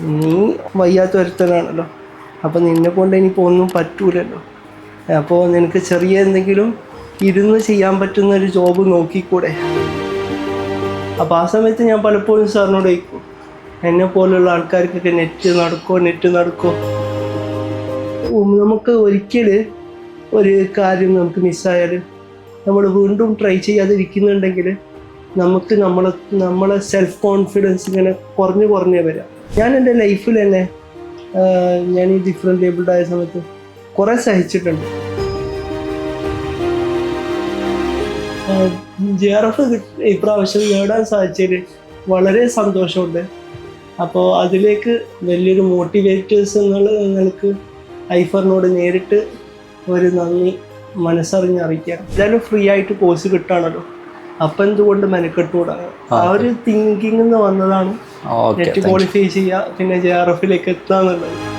നീ വയ്യാത്ത ഒരുത്തനാണല്ലോ. അപ്പോൾ നിന്നെ കൊണ്ട് ഇനിയിപ്പോൾ ഒന്നും പറ്റൂലല്ലോ. അപ്പോൾ നിനക്ക് ചെറിയ എന്തെങ്കിലും ഇരുന്ന് ചെയ്യാൻ പറ്റുന്ന ഒരു ജോബ് നോക്കിക്കൂടെ? അപ്പോൾ ആ സമയത്ത് ഞാൻ പലപ്പോഴും സാറിനോട് ചോദിക്കും എന്നെ പോലുള്ള ആൾക്കാർക്കൊക്കെ നെറ്റ് നടക്കോ നെറ്റ് നടക്കോ? നമുക്ക് ഒരിക്കൽ ഒരു കാര്യം നമുക്ക് മിസ്സായാൽ നമ്മൾ വീണ്ടും ട്രൈ ചെയ്യാതിരിക്കുന്നുണ്ടെങ്കിൽ നമുക്ക് നമ്മളെ നമ്മളെ സെൽഫ് കോൺഫിഡൻസ് ഇങ്ങനെ കുറഞ്ഞു കുറഞ്ഞേ വരാം. ഞാൻ എന്റെ ലൈഫിൽ തന്നെ ഞാൻ ഈ ഡിഫറെന്റ് ഏബിൾഡ് ആയ സമയത്ത് കുറേ സഹിച്ചിട്ടുണ്ട്. ജെ ആർ എഫ് ഇപ്രാവശ്യം നേടാൻ സാധിച്ചതിൽ വളരെ സന്തോഷമുണ്ട്. അപ്പോൾ അതിലേക്ക് വലിയൊരു മോട്ടിവേറ്റേഴ്സ് എന്നുള്ള നിങ്ങൾക്ക് ഐഫറിനോട് നേരിട്ട് ഒരു നന്ദി മനസ്സറിഞ്ഞ് അറിയിക്കുക എന്തായാലും ഫ്രീ ആയിട്ട് കോഴ്സ് കിട്ടുകയാണല്ലോ. അപ്പം എന്തുകൊണ്ട് മെനക്കെട്ടുകൂടാ ആ ഒരു തിങ്കിങ് എന്ന് വന്നതാണ് നെറ്റ് ക്വാളിഫൈ ചെയ്യുക പിന്നെ ജെ ആർ എഫിലേക്ക് എത്തുക എന്നുള്ളത്